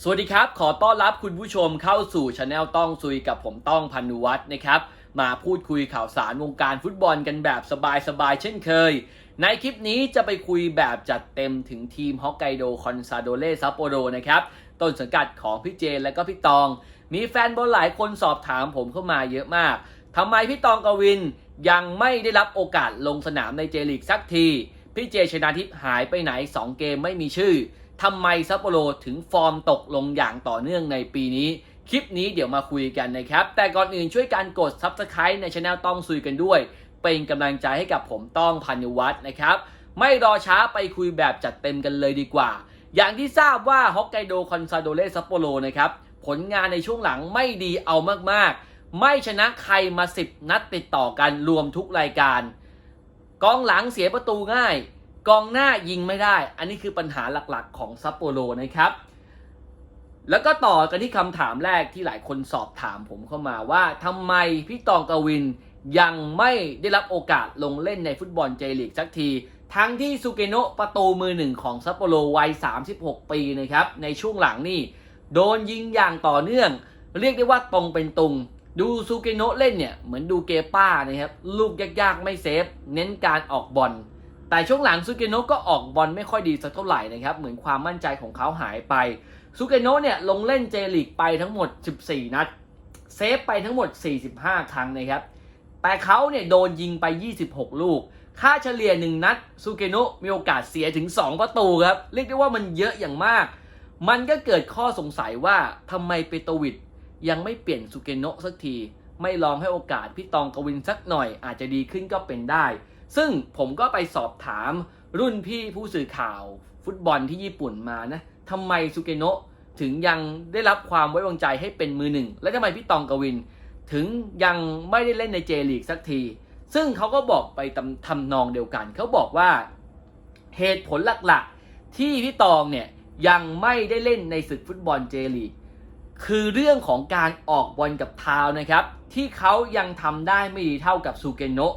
สวัสดีครับ ขอต้อนรับคุณผู้ชมเข้าสู่ช anel ต้องซุยกับผมต้องพันุวัฒน์นะครับ มาพูดคุยข่าวสารวงการฟุตบอลกันแบบสบายๆเช่นเคย ในคลิปนี้จะไปคุยแบบจัดเต็มถึงทีมฮอกไกโดคอนซาโดเลซัปโปโรนะครับ ต้นสังกัดของพี่เจนและก็พี่ตอง มีแฟนบอลหลายคนสอบถามผมเข้ามาเยอะมากทำไมพี่ตองกวินยังไม่ได้รับโอกาสลงสนามในเจลีกสักที พี่เจชนาทิพย์หายไปไหน 2 เกมไม่มีชื่อ ทำไมซัปโปโรถึงฟอร์มตกลงอย่างต่อเนื่องในปีนี้ คลิปนี้เดี๋ยวมาคุยกันนะครับ แต่ก่อนอื่นช่วยการกด Subscribe ในช anel ต้องซุยกันด้วย เป็นกำลังใจให้กับผมต้องพันวัฒน์นะครับ ไม่รอช้าไปคุยแบบจัดเต็มกันเลยดีกว่า อย่างที่ทราบว่าฮอกไกโดคอนซาโดเลซัปโปโรนะครับผลงานในช่วงหลังไม่ดีเอามากๆ ไม่ชนะใครมา 10 นัดติดต่อกันรวมทุกรายการ กองหลังเสียประตูง่าย กองหน้ายิงไม่ได้ อันนี้คือปัญหาหลักๆ ของซัปโปโรนะครับ แล้วก็ต่อกันที่คำถามแรกที่หลายคนสอบถามผมเข้ามาว่าทำไมพี่ตองกวินยังไม่ได้รับโอกาสลงเล่นในฟุตบอลเจลีกสักที ทั้งที่ซูเกโนะประตูมือหนึ่งของซัปโปโรวัย 36 ปีนะครับ ในช่วงหลังนี่ โดนยิงอย่างต่อเนื่อง เรียกได้ว่าตรงเป็นตรงดูซูเกโนะเล่นเนี่ย เหมือนดูเกป้านะครับ ลูกยากๆไม่เซฟ เน้นการออกบอล แต่ช่วงหลังซูเกโนะก็ออกบอลไม่ค่อยดีสักเท่าไหร่นะครับ เหมือนความมั่นใจของเขาหายไปซูเกโนะเนี่ยลงเล่นเจลีกไปทั้งหมด 14 นัด เซฟไปทั้งหมด 45 ครั้งนะครับ แต่เขาเนี่ยโดนยิงไป 26 ลูก ค่าเฉลี่ย 1 นัดซูเกโนะมีโอกาสเสียถึง 2 ประตูครับ เรียกได้ว่ามันเยอะอย่างมาก มันก็เกิดข้อสงสัยว่าทำไมเปโตวิดยังไม่เปลี่ยนซูเกโนะสักที ไม่ลองให้โอกาสพี่ตองกวินสักหน่อยอาจจะดีขึ้นก็เป็นได้ ซึ่งผมก็ไปสอบถามรุ่นพี่ผู้สื่อข่าวฟุตบอลที่ญี่ปุ่นมานะทำไมซูเกโนะถึงยังได้รับความไว้วางใจให้เป็นมือหนึ่ง และทำไมพี่ตองกวิน ถึงยังไม่ได้เล่นในเจลีกสักที ซึ่งเขาก็บอกไปตำทำนองเดียวกัน เขาบอกว่าเหตุผลหลักๆ ที่พี่ตองเนี่ยยังไม่ได้เล่นในศึกฟุตบอลเจลีกคือเรื่องของการออกบอลกับเท้านะครับ ที่เขายังทำได้ไม่ดีเท่ากับซูเกโนะ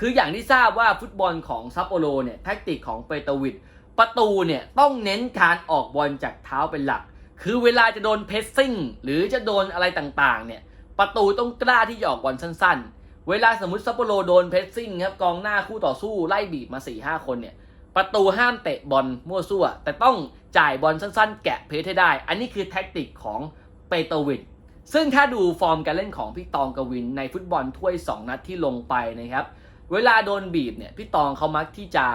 คืออย่างที่ทราบว่าฟุตบอลของซัปโปโรเนี่ยแทคติกของเปโตวิดประตูเนี่ยต้องเน้นการออกบอลจากเท้าเป็นหลัก คือเวลาจะโดนเพสซิ่งหรือจะโดนอะไรต่างๆเนี่ยประตูต้องกล้าที่จะออกบอลสั้น ๆ เวลาสมมติซัปโปโรโดนเพสซิ่งครับกองหน้าคู่ต่อสู้ไล่บีบมา4ี่ห้าคนเนี่ยประตูห้ามเตะบอลมั่วซั่ว แต่ต้องจ่ายบอลสั้น ๆ แกะเพสให้ได้ อันนี้คือแท็กติกของเปโตวิดซึ่งถ้าดูฟอร์มการเล่นของพี่ตองกวินในฟุตบอลถ้วย 2 นัดที่ลงไปนะครับ เวลาโดนบีบเนี่ยพี่ตองเขามักที่จะ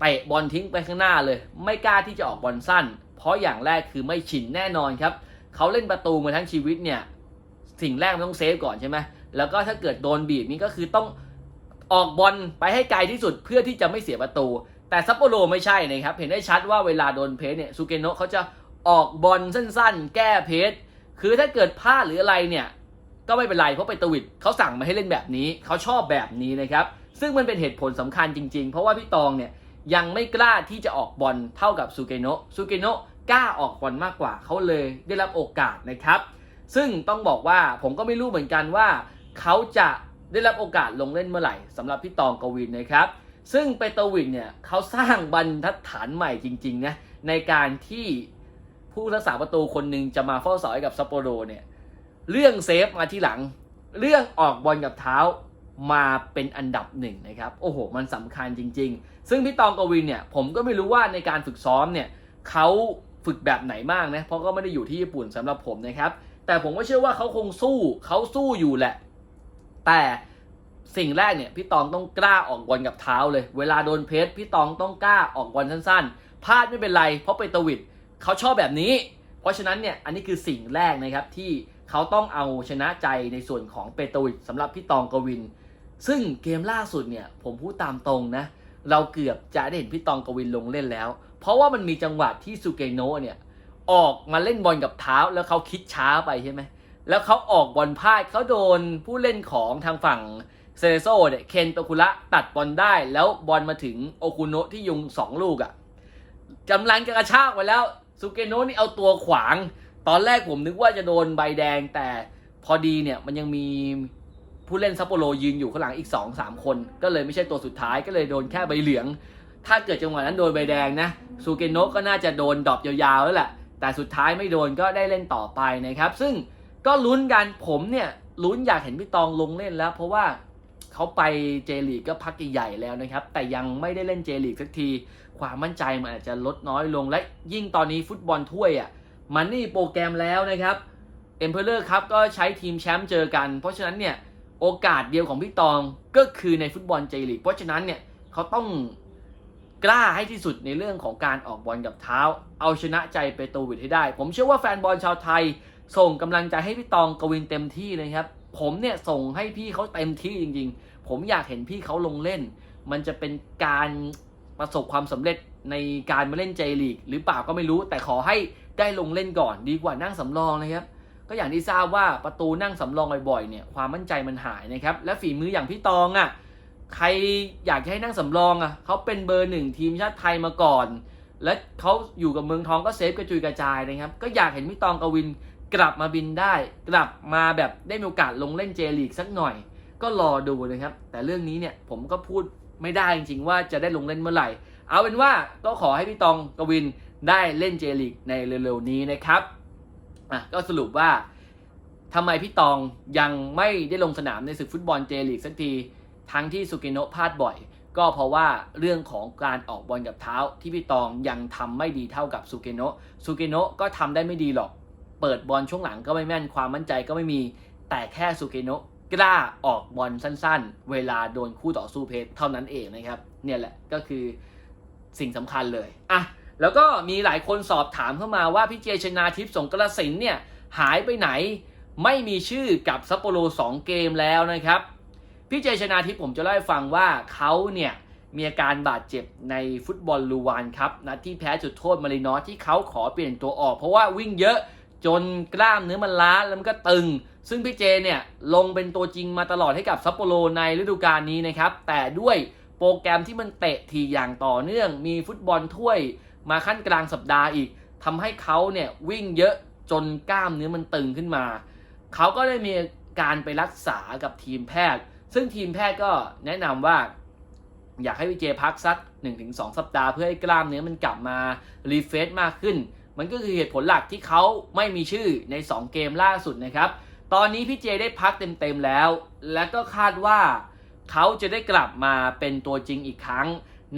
เตะบอลทิ้งไปข้างหน้าเลย ไม่กล้าที่จะออกบอลสั้น เพราะอย่างแรกคือไม่ชินแน่นอนครับเขาเล่นประตูมาทั้งชีวิตเนี่ยสิ่งแรกมันต้องเซฟก่อนใช่ไหมแล้วก็ถ้าเกิดโดนบีบนี่ก็คือต้องออกบอลไปให้ไกลที่สุดเพื่อที่จะไม่เสียประตู แต่ซัปโปโรไม่ใช่นะครับเห็นได้ชัดว่าเวลาโดนเพสเนี่ยซูเกโนะเขาจะออกบอลสั้นๆ แก้เพสคือถ้าเกิดพลาดหรืออะไรเนี่ย ก็ไม่เป็นไรเพราะไปตวิดเขาสั่งมาให้เล่นแบบนี้เขาชอบแบบนี้นะครับ ซึ่งมันเป็นเหตุผลสำคัญจริง ๆ เพราะว่าพี่ตองเนี่ยยังไม่กล้าที่จะออกบอลเท่ากับซูเกโนะซูเกโนะกล้าออกบอลมากกว่าเขาเลยได้รับโอกาสนะครับ ซึ่งต้องบอกว่าผมก็ไม่รู้เหมือนกันว่าเขาจะได้รับโอกาสลงเล่นเมื่อไหร่สำหรับพี่ตองกวินนะครับ ซึ่งเปโตวินเนี่ยเขาสร้างบรรทัดฐานใหม่จริงๆนะในการที่ผู้รักษาประตูคนหนึ่งจะมาเฝ้าเสาให้กับซัปโปโรเนี่ย เรื่องเซฟมาที่หลัง เรื่องออกบอลกับเท้ามาเป็นอันดับหนึ่งนะครับ โอ้โห มันสำคัญจริง ๆ ซึ่งพี่ตองกวินเนี่ย ผมก็ไม่รู้ว่าในการฝึกซ้อมเนี่ยเขาฝึกแบบไหนมากนะ เพราะก็ไม่ได้อยู่ที่ญี่ปุ่นสำหรับผมนะครับ แต่ผมก็เชื่อว่าเขาคงสู้ เขาสู้อยู่แหละ แต่สิ่งแรกเนี่ย พี่ตองต้องกล้าออกบอลกับเท้าเลย เวลาโดนเพสพี่ตองต้องกล้าออกบอลสั้นๆ พลาดไม่เป็นไร เพราะไปตวิดเขาชอบแบบนี้ เพราะฉะนั้นเนี่ย อันนี้คือสิ่งแรกนะครับที่ เขาต้องเอาชนะใจในส่วนของเปโตวิดสำหรับพี่ตองกวิน ซึ่งเกมล่าสุดเนี่ยผมพูดตามตรงนะ เราเกือบจะได้เห็นพี่ตองกวินลงเล่นแล้ว เพราะว่ามันมีจังหวะที่ซูเกโนะเนี่ยออกมาเล่นบอลกับเท้าแล้วเขาคิดช้าไปใช่ไหมแล้วเขาออกบอลพลาดเขาโดนผู้เล่นของทางฝั่งเซเลโซเนี่ยเคนโตคุระตัดบอลได้ แล้วบอลมาถึงโอคุโนะที่ยุงสองลูกอะ่ะกำลังจะกระชากไปแล้วซูเกโนะนี่เอาตัวขวาง ตอนแรกผมนึกว่าจะโดนใบแดงแต่พอดีเนี่ยมันยังมีผู้เล่นซัปโปโรยืนอยู่ข้างหลังอีก 2 3คน ก็เลยไม่ใช่ตัวสุดท้ายก็เลยโดนแค่ใบเหลือง ถ้าเกิดจังหวะนั้นโดนใบแดงนะซูเกโนะก็น่าจะโดนดรอปยาวๆแล้วแหละแต่สุดท้ายไม่โดนก็ได้เล่นต่อไปนะครับ ซึ่งก็ลุ้นกันผมเนี่ยลุ้นอยากเห็นพี่ตองลงเล่นแล้ว เพราะว่าเขาไปเจลีกก็พักใหญ่ๆแล้วนะครับ แต่ยังไม่ได้เล่นเจลีกสักที ความมั่นใจมันอาจจะลดน้อยลงและยิ่งตอนนี้ฟุตบอลถ้วยอะ มันนี่โปรแกรมแล้วนะครับเอ็มเพลเลอร์ครับก็ใช้ทีมแชมป์เจอกัน เพราะฉะนั้นเนี่ยโอกาสเดียวของพี่ตองก็คือในฟุตบอลเจลีกเพราะฉะนั้นเนี่ยเขาต้องกล้าให้ที่สุดในเรื่องของการออกบอลกับเท้า เอาชนะใจเปโตวิดให้ได้ ผมเชื่อว่าแฟนบอลชาวไทย ส่งกำลังใจให้พี่ตองกวินเต็มที่เลยครับ ผมเนี่ยส่งให้พี่เขาเต็มที่จริง ๆ ผมอยากเห็นพี่เขาลงเล่น มันจะเป็นการประสบความสำเร็จในการมาเล่นเจลีกหรือเปล่าก็ไม่รู้ แต่ขอให้ ได้ลงเล่นก่อนดีกว่านั่งสำรองนะครับ ก็อย่างที่ทราบว่าประตูนั่งสำรองบ่อยๆเนี่ยความมั่นใจมันหายนะครับ และฝีมืออย่างพี่ตองอะใครอยากให้นั่งสำรองอะเขาเป็นเบอร์หนึ่งทีมชาติไทยมาก่อน และเขาอยู่กับเมืองทองก็เซฟกระจุยกระจายนะครับ ก็อยากเห็นพี่ตองกวินกลับมาบินได้ กลับมาแบบได้มีโอกาสลงเล่นเจลีกสักหน่อย ก็รอดูนะครับ แต่เรื่องนี้เนี่ยผมก็พูดไม่ได้จริงๆว่าจะได้ลงเล่นเมื่อไหร่ เอาเป็นว่าก็ขอให้พี่ตองกวิน ได้เล่นเจลีกในเร็วๆนี้นะครับอะก็สรุปว่าทำไมพี่ตองยังไม่ได้ลงสนามในศึกฟุตบอลเจลีกสักที ทั้งที่สุกิโนะพลาดบ่อย ก็เพราะว่าเรื่องของการออกบอลกับเท้า ที่พี่ตองยังทำไม่ดีเท่ากับสุเกโนะสุเกโนะก็ทำได้ไม่ดีหรอก เปิดบอลช่วงหลังก็ไม่แม่นความมั่นใจก็ไม่มี แต่แค่สุเกโนะกล้าออกบอลสั้นๆ เวลาโดนคู่ต่อสู้เพชรเท่านั้นเองนะครับ เนี่ยแหละก็คือสิ่งสำคัญเลยอะ แล้วก็มีหลายคนสอบถามเข้ามาว่าพี่เจชนาทิพย์สงกระสินเนี่ยหายไปไหน ไม่มีชื่อกับซัปโปโร2 เกมแล้วนะครับ พี่เจชนาทิพย์ผมจะเล่าให้ฟังว่าเขาเนี่ยมีอาการบาดเจ็บในฟุตบอลลูวานครับนัดที่แพ้จุดโทษมารินอสที่เขาขอเปลี่ยนตัวออก เพราะว่าวิ่งเยอะจนกล้ามเนื้อมันล้าแล้วมันก็ตึง ซึ่งพี่เจเนี่ยลงเป็นตัวจริงมาตลอดให้กับซัปโปโรในฤดูกาลนี้นะครับ แต่ด้วยโปรแกรมที่มันเตะทีอย่างต่อเนื่อง มีฟุตบอลถ้วย มาขั้นกลางสัปดาห์อีกทำให้เขาเนี่ยวิ่งเยอะจนกล้ามเนื้อมันตึงขึ้นมา เขาก็ได้มีการไปรักษากับทีมแพทย์ ซึ่งทีมแพทย์ก็แนะนำว่า อยากให้วิเจพักสัก 1-2 สัปดาห์เพื่อให้กล้ามเนื้อมันกลับมารีเฟซมากขึ้น มันก็คือเหตุผลหลักที่เขาไม่มีชื่อใน 2 เกมล่าสุดนะครับ ตอนนี้พี่เจได้พักเต็มๆแล้ว และก็คาดว่าเขาจะได้กลับมาเป็นตัวจริงอีกครั้ง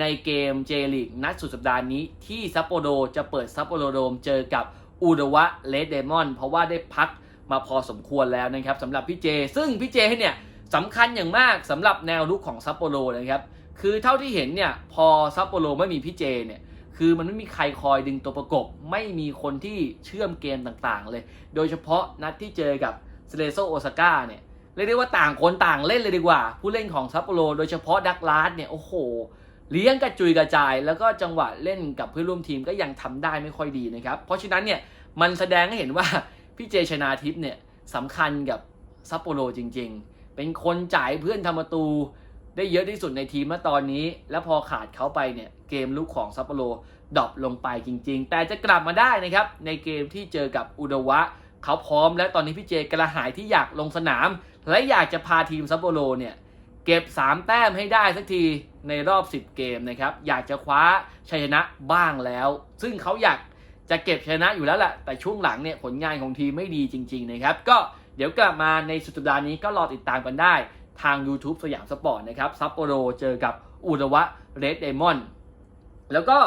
ในเกมเจลีกนัดสุดสัปดาห์นี้ที่ซัปโปโรจะเปิดซัปโปโรโดมเจอกับอูดวะเลดเดมอน เพราะว่าได้พักมาพอสมควรแล้วนะครับสำหรับพี่เจ ซึ่งพี่เจเนี่ยสำคัญอย่างมากสำหรับแนวลุกของซัปโปโรนะครับ คือเท่าที่เห็นเนี่ยพอซัปโปโรไม่มีพี่เจเนี่ยคือมันไม่มีใครคอยดึงตัวประกบ ไม่มีคนที่เชื่อมเกมต่างๆ เลย โดยเฉพาะนัดที่เจอกับเซเลโซโอซาก้าเนี่ยเรียกได้ว่าต่างคนต่างเล่นเลยดีกว่า ผู้เล่นของซัปโปโรโดยเฉพาะดักลาสเนี่ยโอ้โห เลี้ยงกระจุยกระจาย แล้วก็จังหวะเล่นกับเพื่อนร่วมทีมก็ยังทำได้ไม่ค่อยดีนะครับ เพราะฉะนั้นเนี่ยมันแสดงให้เห็นว่าพี่เจชนาทิพย์เนี่ยสำคัญกับซัปโปโรจริง ๆ เป็นคนจ่ายเพื่อนทำประตู ได้เยอะที่สุดในทีมเมื่อตอนนี้ แล้วพอขาดเขาไปเนี่ยเกมลุกของซัปโปโรดรอปลงไปจริง ๆ แต่จะกลับมาได้นะครับในเกมที่เจอกับอุดวะเขาพร้อม และตอนนี้พี่เจกระหายที่อยากลงสนาม และอยากจะพาทีมซัปโปโรเนี่ย เก็บ 3 แต้มให้ได้สักทีในรอบ 10 เกมนะครับ อยากจะคว้าชัยชนะบ้างแล้ว ซึ่งเขาอยากจะเก็บชนะอยู่แล้วแหละ แต่ช่วงหลังเนี่ยผลงานของทีมไม่ดีจริง ๆ นะครับ ก็เดี๋ยวกลับมาในสุดสัปดาห์นี้ก็รอติดตามกันได้ทาง YouTube สยามสปอร์ตนะครับ ซัปโปโรเจอกับอุดวะเรดเดมอนแล้วก็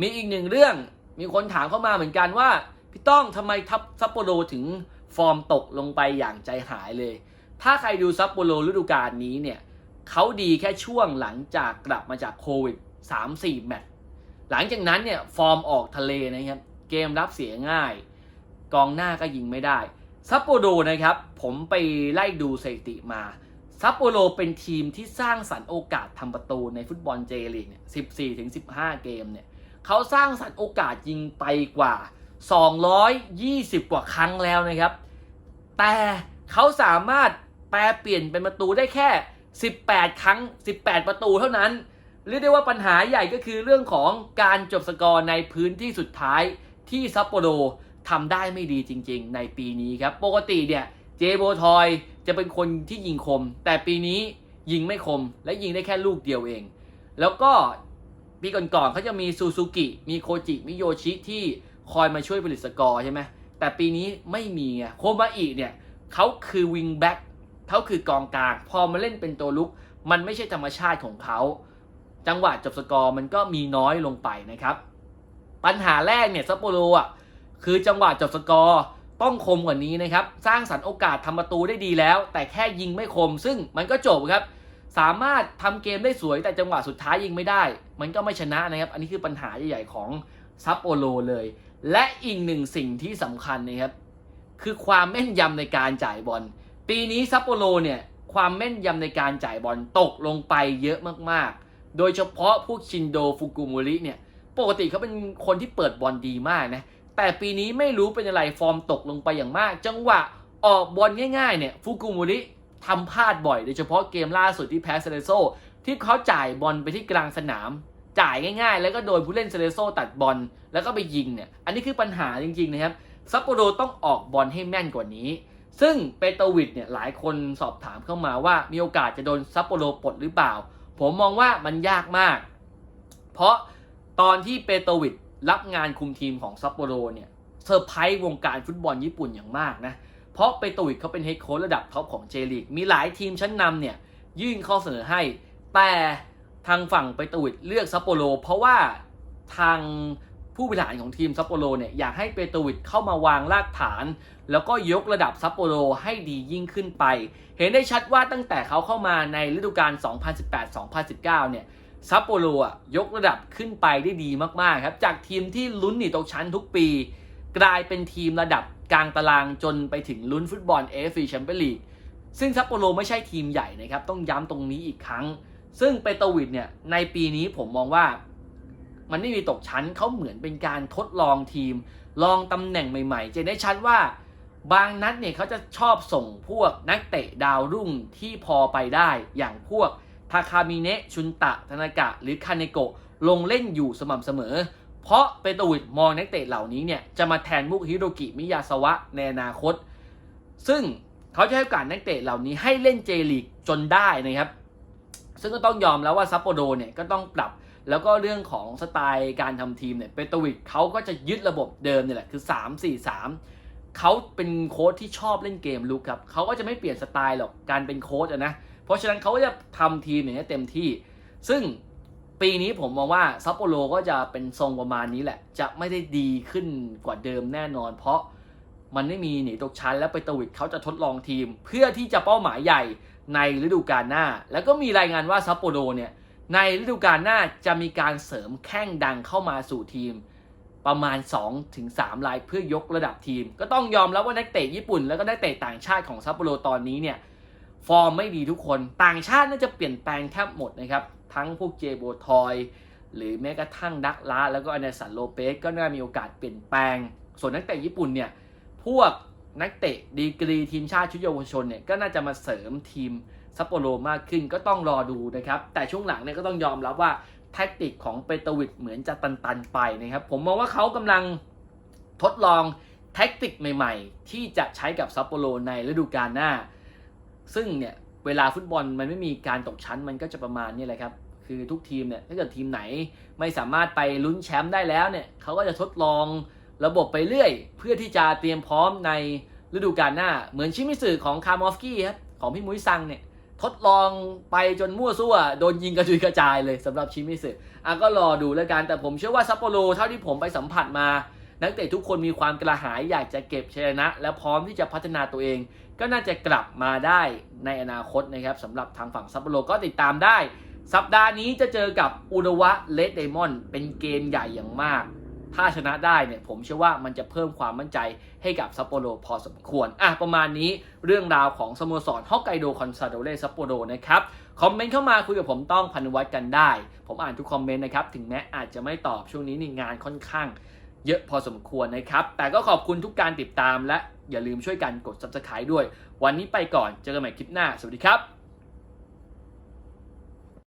มีอีกหนึ่งเรื่องมีคนถามเข้ามาเหมือนกันว่า พี่ต้องทำไมทัพซัปโปโรถึงฟอร์มตกลงไปอย่างใจหายเลย ถ้าใครดูซัปโปโรฤดูกาลนี้เนี่ย เขาดีแค่ช่วงหลังจากกลับมาจากโควิด 3-4 แมตช์หลังจากนั้นเนี่ยฟอร์มออกทะเลนะครับ เกมรับเสียง่าย กองหน้าก็ยิงไม่ได้ซัปโปโรนะครับ ผมไปไล่ดูสถิติมาซัปโปโรเป็นทีมที่สร้างสรรค์โอกาสทำประตูในฟุตบอลเจลีกเนี่ย14ถึง15 เกมเนี่ยเขาสร้างสรรค์โอกาสยิงไปกว่า 220 กว่าครั้งแล้วนะครับ แต่เขาสามารถแปลเปลี่ยนเป็นประตูได้แค่ 18 ครั้ง 18 ประตูเท่านั้น เรียกได้ว่าปัญหาใหญ่ก็คือเรื่องของการจบสกอร์ในพื้นที่สุดท้ายที่ซัปโปโรทำได้ไม่ดีจริง ๆ ในปีนี้ครับ ปกติเนี่ยเจโบทอยจะเป็นคนที่ยิงคม แต่ปีนี้ยิงไม่คม และยิงได้แค่ลูกเดียวเอง แล้วก็ปีก่อนๆเขาจะมีซูซูกิ มีโคจิ มิโยชิที่คอยมาช่วยผลิตสกอร์ใช่ไหมแต่ปีนี้ไม่มีไงโคมาอิเนี่ยเขาคือวิงแบ็ค เขาคือกองกลาง พอมาเล่นเป็นตัวลุก มันไม่ใช่ธรรมชาติของเขา จังหวะจบสกอร์มันก็มีน้อยลงไปนะครับ ปัญหาแรกเนี่ยซัปโปโรอะคือจังหวะจบสกอร์ต้องคมกว่านี้นะครับ สร้างสรรค์โอกาสทำประตูได้ดีแล้ว แต่แค่ยิงไม่คม ซึ่งมันก็จบครับ สามารถทำเกมได้สวยแต่จังหวะสุดท้ายยิงไม่ได้ มันก็ไม่ชนะนะครับ อันนี้คือปัญหาใหญ่ๆของซัปโปโรเลย และอีกหนึ่งสิ่งที่สำคัญนะครับ คือความแม่นยำในการจ่ายบอล ปีนี้ซัปโปโรเนี่ยความแม่นยำในการจ่ายบอลตกลงไปเยอะมากๆ โดยเฉพาะพวกชินโดฟุกุมุริเนี่ยปกติเขาเป็นคนที่เปิดบอลดีมากนะแต่ปีนี้ไม่รู้เป็นอะไรฟอร์มตกลงไปอย่างมาก จังหวะออกบอลง่ายๆเนี่ยฟุกุมุริทำพลาดบ่อยโดยเฉพาะเกมล่าสุดที่แพ้เซเลโซที่เขาจ่ายบอลไปที่กลางสนาม จ่ายง่ายๆ แล้วก็โดนผู้เล่นเซเลโซตัดบอลแล้วก็ไปยิงเนี่ยอันนี้คือปัญหาจริงๆนะครับซัปโปโรต้องออกบอลให้แม่นกว่านี้ ซึ่งเปโตวิดเนี่ยหลายคนสอบถามเข้ามาว่ามีโอกาสจะโดนซัปโปโรปลดหรือเปล่า ผมมองว่ามันยากมาก เพราะตอนที่เปโตวิดรับงานคุมทีมของซัปโปโรเนี่ยเซอร์ไพรส์วงการฟุตบอลญี่ปุ่นอย่างมากนะ เพราะเปโตวิดเขาเป็นเฮดโค้ชระดับท็อปของเจลีก มีหลายทีมชั้นนำเนี่ยยื่นข้อเสนอให้ แต่ทางฝั่งเปโตวิดเลือกซัปโปโรเพราะว่าทาง ผู้บริหารของทีมซัปโปโรเนี่ยอยากให้เปโตวิดเข้ามาวางรากฐาน แล้วก็ยกระดับซัปโปโรให้ดียิ่งขึ้นไป เห็นได้ชัดว่าตั้งแต่เขาเข้ามาในฤดูกาล 2018-2019 เนี่ยซัปโปโรอะยกระดับขึ้นไปได้ดีมากๆครับ จากทีมที่ลุ้นหนีตกชั้นทุกปี กลายเป็นทีมระดับกลางตารางจนไปถึงลุ้นฟุตบอล AFC Champions League ซึ่งซัปโปโรไม่ใช่ทีมใหญ่นะครับ ต้องย้ำตรงนี้อีกครั้ง ซึ่งเปโตวิดเนี่ยในปีนี้ผมมองว่า มันไม่มีตกชั้นเขาเหมือนเป็นการทดลองทีม ลองตำแหน่งใหม่ๆ จะได้ชัดว่าบางนัดเนี่ยเขาจะชอบส่งพวกนักเตะดาวรุ่งที่พอไปได้อย่างพวกทาคามิเนะชุนตะธนากะ หรือคาเนโกะลงเล่นอยู่สม่ำเสมอ เพราะเปโตวิดมองนักเตะเหล่านี้เนี่ยจะมาแทนมุกฮิโรกิมิยาสวะในอนาคต ซึ่งเขาจะให้โอกาสนักเตะเหล่านี้ให้เล่นเจลีกจนได้นะครับ ซึ่งก็ต้องยอมแล้วว่าซัปโปโรเนี่ยก็ต้องปรับ แล้วก็เรื่องของสไตล์การทำทีมเนี่ยเปโตวิดเขาก็จะยึดระบบเดิมเนี่ยแหละคือ 3 4 3เขาเป็นโค้ชที่ชอบเล่นเกมลุกครับเขาก็จะไม่เปลี่ยนสไตล์หรอกการเป็นโค้ชนะเพราะฉะนั้นเขาก็จะทำทีมอย่างนี้เต็มที่ ซึ่งปีนี้ผมมองว่าซัปโปโรก็จะเป็นทรงประมาณนี้แหละ จะไม่ได้ดีขึ้นกว่าเดิมแน่นอน เพราะมันไม่มีหนีตกชั้นแล้วไปตวิดเขาจะทดลองทีม เพื่อที่จะเป้าหมายใหญ่ในฤดูกาลหน้า แล้วก็มีรายงานว่าซัปโปโรเนี่ย ในฤดูกาลหน้าจะมีการเสริมแข้งดังเข้ามาสู่ทีม ประมาณ 2-3 รายเพื่อยกระดับทีม ก็ต้องยอมรับว่านักเตะญี่ปุ่น แล้วก็นักเตะต่างชาติของซัปโปโรตอนนี้เนี่ยฟอร์มไม่ดีทุกคนต่างชาติน่าจะเปลี่ยนแปลงแทบหมดนะครับ ทั้งพวกเจโบทอย หรือแม้กระทั่งดักลาแล้วก็อเนสันโลเปสก็น่ามีโอกาสเปลี่ยนแปลง ส่วนนักเตะญี่ปุ่นเนี่ยพวกนักเตะดีกรีทีมชาติชุดเยาวชนเนี่ยก็น่าจะมาเสริมทีม ซัปโปโรมากขึ้นก็ต้องรอดูนะครับ แต่ช่วงหลังเนี่ยก็ต้องยอมรับว่าแท็กติกของเปโตวิดเหมือนจะตันๆไปนะครับ ผมมองว่าเขากำลังทดลองแท็กติกใหม่ๆ ที่จะใช้กับซัปโปโรในฤดูกาลหน้า ซึ่งเนี่ยเวลาฟุตบอลมันไม่มีการตกชั้นมันก็จะประมาณนี้แหละครับ คือทุกทีมเนี่ยถ้าเกิดทีมไหนไม่สามารถไปลุ้นแชมป์ได้แล้วเนี่ยเขาก็จะทดลองระบบไปเรื่อย เพื่อที่จะเตรียมพร้อมในฤดูกาลหน้า เหมือนชิมิสึของคาร์มอฟกี้ครับของพี่มุ้ยซังเนี่ย ทดลองไปจนมั่วซั่ว โดนยิงกระจุยกระจายเลยสำหรับชิมิสึอะก็รอดูแล้วกันแต่ผมเชื่อว่าซัปโปโรเท่าที่ผมไปสัมผัสมา นักเตะทุกคนมีความกระหายอยากจะเก็บชัยชนะ และพร้อมที่จะพัฒนาตัวเอง ก็น่าจะกลับมาได้ในอนาคตนะครับสำหรับทางฝั่งซัปโปโรก็ติดตามได้ สัปดาห์นี้จะเจอกับอุดวะเลดเดมอน เป็นเกมใหญ่อย่างมาก ถ้าชนะได้เนี่ยผมเชื่อว่ามันจะเพิ่มความมั่นใจให้กับซัปโปโรพอสมควร อะ ประมาณนี้เรื่องราวของสโมสรฮอกไกโดคอนซาโดเรซัปโปโรนะครับ คอมเมนต์เข้ามาคุยกับผมต้องพันวัตกันได้ ผมอ่านทุกคอมเมนต์นะครับ ถึงแม้อาจจะไม่ตอบช่วงนี้นี่งานค่อนข้างเยอะพอสมควรนะครับ แต่ก็ขอบคุณทุกการติดตามและอย่าลืมช่วยกันกด subscribe ด้วย วันนี้ไปก่อนเจอกันใหม่คลิปหน้า สวัสดีครับ